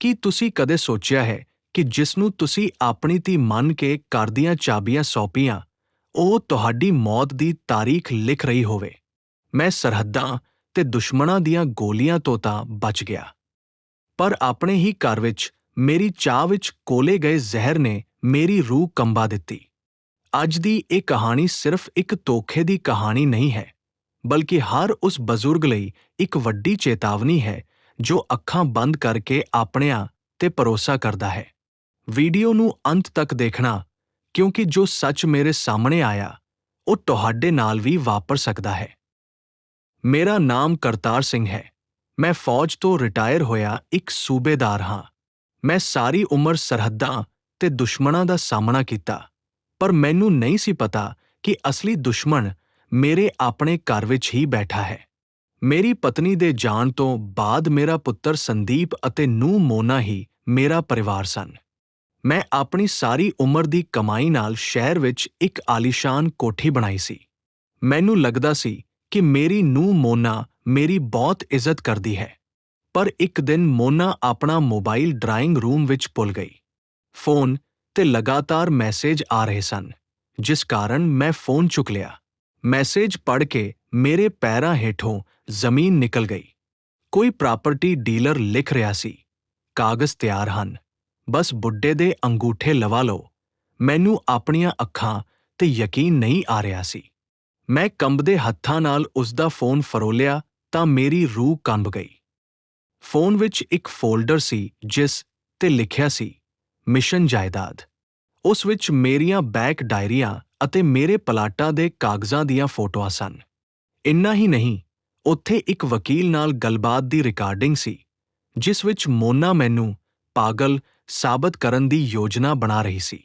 ਕੀ ਤੁਸੀਂ ਕਦੇ ਸੋਚਿਆ ਹੈ ਕਿ ਜਿਸ ਨੂੰ ਤੁਸੀਂ ਆਪਣੀ ਧੀ ਮੰਨ ਕੇ ਘਰ ਦੀਆਂ ਚਾਬੀਆਂ ਸੌਂਪੀਆਂ, ਉਹ ਤੁਹਾਡੀ ਮੌਤ ਦੀ ਤਾਰੀਖ ਲਿਖ ਰਹੀ ਹੋਵੇ? ਮੈਂ ਸਰਹੱਦਾਂ ਤੇ ਦੁਸ਼ਮਣਾਂ ਦੀਆਂ ਗੋਲੀਆਂ ਤੋਂ ਤਾਂ ਬਚ ਗਿਆ। ਪਰ ਆਪਣੇ ਹੀ ਘਰ ਵਿੱਚ ਮੇਰੀ ਚਾਹ ਵਿੱਚ ਕੋਲੇ ਗਏ ਜ਼ਹਿਰ ਨੇ ਮੇਰੀ ਰੂਹ ਕੰਬਾ ਦਿੱਤੀ। ਅੱਜ ਦੀ ਇਹ ਕਹਾਣੀ ਸਿਰਫ ਇੱਕ ਧੋਖੇ ਦੀ ਕਹਾਣੀ ਨਹੀਂ ਹੈ, ਬਲਕਿ ਹਰ ਉਸ ਬਜ਼ੁਰਗ ਲਈ ਇੱਕ ਵੱਡੀ ਚੇਤਾਵਨੀ ਹੈ ਜੋ ਅੱਖਾਂ ਬੰਦ ਕਰਕੇ ਆਪਣਿਆਂ ਤੇ ਭਰੋਸਾ ਕਰਦਾ ਹੈ। ਵੀਡੀਓ ਨੂੰ ਅੰਤ ਤੱਕ ਦੇਖਣਾ, ਕਿਉਂਕਿ ਜੋ ਸੱਚ ਮੇਰੇ ਸਾਹਮਣੇ ਆਇਆ, ਉਹ ਤੁਹਾਡੇ ਨਾਲ ਵੀ ਵਾਪਰ ਸਕਦਾ ਹੈ। ਮੇਰਾ ਨਾਮ ਕਰਤਾਰ ਸਿੰਘ ਹੈ। ਮੈਂ ਫੌਜ ਤੋਂ ਰਿਟਾਇਰ ਹੋਇਆ ਇੱਕ ਸੂਬੇਦਾਰ ਹਾਂ। ਮੈਂ ਸਾਰੀ ਉਮਰ ਸਰਹੱਦਾਂ ਤੇ ਦੁਸ਼ਮਣਾਂ ਦਾ ਸਾਹਮਣਾ ਕੀਤਾ, ਪਰ ਮੈਨੂੰ ਨਹੀਂ ਸੀ ਪਤਾ ਕਿ ਅਸਲੀ ਦੁਸ਼ਮਣ ਮੇਰੇ ਆਪਣੇ ਘਰ ਵਿੱਚ ਹੀ ਬੈਠਾ ਹੈ। ਮੇਰੀ ਪਤਨੀ ਦੇ ਜਾਣ ਤੋਂ ਬਾਅਦ ਮੇਰਾ ਪੁੱਤਰ ਸੰਦੀਪ ਅਤੇ ਨੂੰਹ ਮੋਨਾ ਹੀ ਮੇਰਾ ਪਰਿਵਾਰ ਸਨ। ਮੈਂ ਆਪਣੀ ਸਾਰੀ ਉਮਰ ਦੀ ਕਮਾਈ ਨਾਲ ਸ਼ਹਿਰ ਵਿੱਚ ਇੱਕ ਆਲੀਸ਼ਾਨ ਕੋਠੀ ਬਣਾਈ ਸੀ। ਮੈਨੂੰ ਲੱਗਦਾ ਸੀ ਕਿ ਮੇਰੀ ਨੂੰਹ ਮੋਨਾ ਮੇਰੀ ਬਹੁਤ ਇੱਜ਼ਤ ਕਰਦੀ ਹੈ। ਪਰ ਇੱਕ ਦਿਨ ਮੋਨਾ ਆਪਣਾ ਮੋਬਾਈਲ ਡਰਾਇੰਗ ਰੂਮ ਵਿੱਚ ਭੁੱਲ ਗਈ। ਫੋਨ ਤੇ ਲਗਾਤਾਰ ਮੈਸੇਜ ਆ ਰਹੇ ਸਨ, ਜਿਸ ਕਾਰਨ ਮੈਂ ਫੋਨ ਚੁੱਕ ਲਿਆ। ਮੈਸੇਜ ਪੜ੍ਹ ਕੇ ਮੇਰੇ ਪੈਰਾਂ ਹੇਠੋਂ ਜ਼ਮੀਨ ਨਿਕਲ ਗਈ। ਕੋਈ ਪ੍ਰਾਪਰਟੀ ਡੀਲਰ ਲਿਖ ਰਿਹਾ ਸੀ, ਕਾਗਜ਼ ਤਿਆਰ ਹਨ, ਬਸ ਬੁੱਢੇ ਦੇ ਅੰਗੂਠੇ ਲਵਾ ਲਓ। ਮੈਨੂੰ ਆਪਣੀਆਂ ਅੱਖਾਂ ਤੇ ਯਕੀਨ ਨਹੀਂ ਆ ਰਿਹਾ ਸੀ। ਮੈਂ ਕੰਬਦੇ ਹੱਥਾਂ ਨਾਲ ਉਸ ਦਾ ਫੋਨ ਫਰੋਲਿਆ ਤਾਂ ਮੇਰੀ ਰੂਹ ਕੰਬ ਗਈ। ਫੋਨ ਵਿੱਚ ਇੱਕ ਫੋਲਡਰ ਸੀ ਜਿਸ ਤੇ ਲਿਖਿਆ ਸੀ, ਮਿਸ਼ਨ ਜਾਇਦਾਦ। ਉਸ ਵਿੱਚ ਮੇਰੀਆਂ ਬੈਕ ਡਾਇਰੀਆਂ ਅਤੇ ਮੇਰੇ ਪਲਾਟਾਂ ਦੇ ਕਾਗਜ਼ਾਂ ਦੀਆਂ ਫੋਟੋਆਂ ਸਨ। ਇੰਨਾ ਹੀ ਨਹੀਂ ਉੱਥੇ ਇੱਕ ਵਕੀਲ ਨਾਲ ਗੱਲਬਾਤ ਦੀ ਰਿਕਾਰਡਿੰਗ ਸੀ, ਜਿਸ ਵਿੱਚ ਮੋਨਾ ਮੈਨੂੰ ਪਾਗਲ ਸਾਬਤ ਕਰਨ ਦੀ ਯੋਜਨਾ ਬਣਾ ਰਹੀ ਸੀ।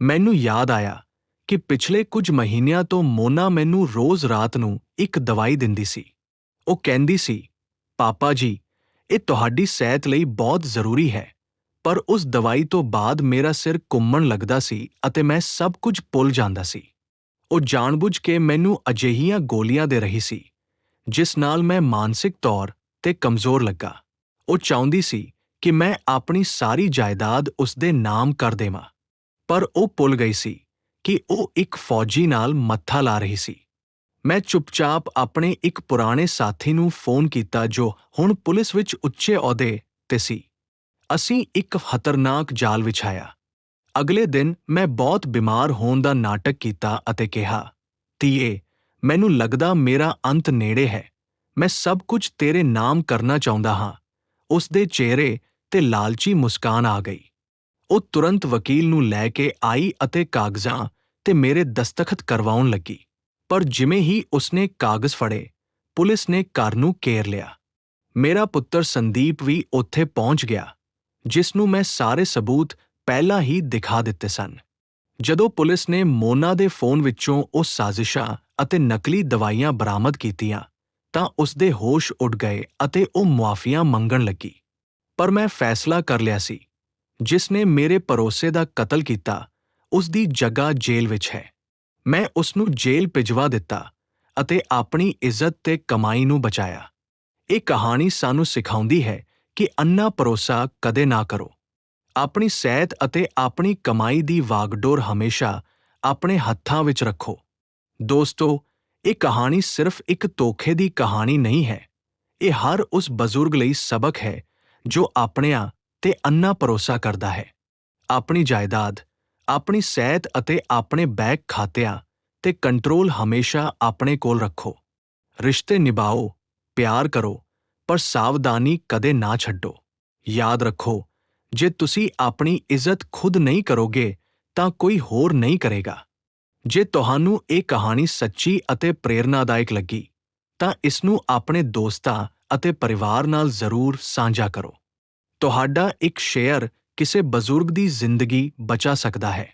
ਮੈਨੂੰ ਯਾਦ ਆਇਆ ਕਿ ਪਿਛਲੇ ਕੁਝ ਮਹੀਨਿਆਂ ਤੋਂ ਮੋਨਾ ਮੈਨੂੰ ਰੋਜ਼ ਰਾਤ ਨੂੰ ਇੱਕ ਦਵਾਈ ਦਿੰਦੀ ਸੀ। ਉਹ ਕਹਿੰਦੀ ਸੀ, ਪਾਪਾ ਜੀ, ਇਹ ਤੁਹਾਡੀ ਸਿਹਤ ਲਈ ਬਹੁਤ ਜ਼ਰੂਰੀ ਹੈ, ਪਰ ਉਸ ਦਵਾਈ ਤੋਂ ਬਾਅਦ ਮੇਰਾ ਸਿਰ ਘੁੰਮਣ ਲੱਗਦਾ ਸੀ ਅਤੇ ਮੈਂ ਸਭ ਕੁਝ ਭੁੱਲ ਜਾਂਦਾ ਸੀ। ਉਹ ਜਾਣਬੁੱਝ ਕੇ ਮੈਨੂੰ ਅਜਿਹੀਆਂ ਗੋਲੀਆਂ ਦੇ ਰਹੀ ਸੀ। ਜਿਸ ਨਾਲ ਮੈਂ ਮਾਨਸਿਕ ਤੌਰ ਤੇ ਕਮਜ਼ੋਰ ਲੱਗਾ। ਉਹ ਚਾਹੁੰਦੀ ਸੀ ਕਿ ਮੈਂ ਆਪਣੀ ਸਾਰੀ ਜਾਇਦਾਦ ਉਸ ਦੇ ਨਾਮ ਕਰ ਦੇਵਾਂ। ਪਰ ਉਹ ਭੁੱਲ ਗਈ ਸੀ ਕਿ ਉਹ ਇੱਕ ਫੌਜੀ ਨਾਲ ਮੱਥਾ ਲਾ ਰਹੀ ਸੀ। ਮੈਂ ਚੁੱਪਚਾਪ ਆਪਣੇ ਇੱਕ ਪੁਰਾਣੇ ਸਾਥੀ ਨੂੰ ਫੋਨ ਕੀਤਾ ਜੋ ਹੁਣ ਪੁਲਿਸ ਵਿੱਚ ਉੱਚੇ ਅਹੁਦੇ ਤੇ ਸੀ। ਅਸੀਂ ਇੱਕ ਖਤਰਨਾਕ ਜਾਲ ਵਿਛਾਇਆ ਅਗਲੇ ਦਿਨ ਮੈਂ ਬਹੁਤ ਬਿਮਾਰ ਹੋਣ ਦਾ ਨਾਟਕ ਕੀਤਾ ਅਤੇ ਕਿਹਾ ਤੀਏ ਮੈਨੂੰ ਲੱਗਦਾ ਮੇਰਾ ਅੰਤ ਨੇੜੇ ਹੈ। ਮੈਂ ਸਭ ਕੁਝ ਤੇਰੇ ਨਾਮ ਕਰਨਾ ਚਾਹੁੰਦਾ ਹਾਂ। ਉਸ ਦੇ ਚਿਹਰੇ ਤੇ ਲਾਲਚੀ ਮੁਸਕਾਨ ਆ ਗਈ। ਉਹ ਤੁਰੰਤ ਵਕੀਲ ਨੂੰ ਲੈ ਕੇ ਆਈ ਅਤੇ ਕਾਗਜ਼ਾਂ ਤੇ ਮੇਰੇ ਦਸਤਖਤ ਕਰਵਾਉਣ ਲੱਗੀ। ਪਰ ਜਿਵੇਂ ਹੀ ਉਸਨੇ ਕਾਗਜ਼ ਫੜੇ, ਪੁਲਿਸ ਨੇ ਘਰ ਨੂੰ ਘੇਰ ਲਿਆ। ਮੇਰਾ ਪੁੱਤਰ ਸੰਦੀਪ ਵੀ ਉੱਥੇ ਪਹੁੰਚ ਗਿਆ, ਜਿਸ ਨੂੰ ਮੈਂ ਸਾਰੇ ਸਬੂਤ ਪਹਿਲਾਂ ਹੀ ਦਿਖਾ ਦਿੱਤੇ ਸਨ। ਜਦੋਂ ਪੁਲਿਸ ਨੇ ਮੋਨਾ ਦੇ ਫੋਨ ਵਿੱਚੋਂ ਉਹ ਸਾਜ਼ਿਸ਼ਾਂ ਅਤੇ ਨਕਲੀ ਦਵਾਈਆਂ ਬਰਾਮਦ ਕੀਤੀਆਂ, ਤਾਂ ਉਸ ਦੇ ਹੋਸ਼ ਉੱਡ ਗਏ ਅਤੇ ਉਹ ਮੁਆਫੀਆਂ ਮੰਗਣ ਲੱਗੀ। ਪਰ ਮੈਂ ਫੈਸਲਾ ਕਰ ਲਿਆ ਸੀ, ਜਿਸ ਨੇ ਮੇਰੇ ਭਰੋਸੇ ਦਾ ਕਤਲ ਕੀਤਾ, ਉਸ ਦੀ ਜਗ੍ਹਾ ਜੇਲ੍ਹ ਵਿੱਚ ਹੈ। ਮੈਂ ਉਸ ਨੂੰ ਜੇਲ੍ਹ ਭਿਜਵਾ ਦਿੱਤਾ ਅਤੇ ਆਪਣੀ ਇੱਜ਼ਤ ਤੇ ਕਮਾਈ ਨੂੰ ਬਚਾਇਆ। ਇਹ ਕਹਾਣੀ ਸਾਨੂੰ ਸਿਖਾਉਂਦੀ ਹੈ ਕਿ ਅੰਨਾ ਭਰੋਸਾ ਕਦੇ ਨਾ ਕਰੋ। ਆਪਣੀ ਸਿਹਤ ਅਤੇ ਆਪਣੀ ਕਮਾਈ ਦੀ ਵਾਗਡੋਰ ਹਮੇਸ਼ਾ ਆਪਣੇ ਹੱਥਾਂ ਵਿੱਚ ਰੱਖੋ। ਦੋਸਤੋ, ਇਹ ਕਹਾਣੀ ਸਿਰਫ ਇੱਕ ਧੋਖੇ ਦੀ ਕਹਾਣੀ ਨਹੀਂ ਹੈ। ਇਹ ਹਰ ਉਸ ਬਜ਼ੁਰਗ ਲਈ ਸਬਕ ਹੈ ਜੋ ਆਪਣਿਆਂ ਤੇ ਅੰਨਾ ਭਰੋਸਾ ਕਰਦਾ ਹੈ। ਆਪਣੀ ਜਾਇਦਾਦ, ਆਪਣੀ ਸਿਹਤ ਅਤੇ ਆਪਣੇ ਬੈਂਕ ਖਾਤਿਆਂ ਤੇ ਕੰਟਰੋਲ ਹਮੇਸ਼ਾ ਆਪਣੇ ਕੋਲ ਰੱਖੋ। ਰਿਸ਼ਤੇ ਨਿਭਾਓ, ਪਿਆਰ ਕਰੋ, ਪਰ ਸਾਵਧਾਨੀ ਕਦੇ ਨਾ ਛੱਡੋ। ਯਾਦ ਰੱਖੋ ਜੇ ਤੁਸੀਂ ਆਪਣੀ ਇੱਜ਼ਤ ਖੁਦ ਨਹੀਂ ਕਰੋਗੇ, ਤਾਂ ਕੋਈ ਹੋਰ ਨਹੀਂ ਕਰੇਗਾ। ਜੇ ਤੁਹਾਨੂੰ ਇਹ ਕਹਾਣੀ ਸੱਚੀ ਅਤੇ ਪ੍ਰੇਰਨਾਦਾਇਕ ਲੱਗੀ, ਤਾਂ ਇਸ ਨੂੰ ਆਪਣੇ ਦੋਸਤਾਂ ਅਤੇ ਪਰਿਵਾਰ ਨਾਲ ਜ਼ਰੂਰ ਸਾਂਝਾ ਕਰੋ। ਤੁਹਾਡਾ ਇੱਕ ਸ਼ੇਅਰ ਕਿਸੇ ਬਜ਼ੁਰਗ ਦੀ ਜ਼ਿੰਦਗੀ ਬਚਾ ਸਕਦਾ ਹੈ।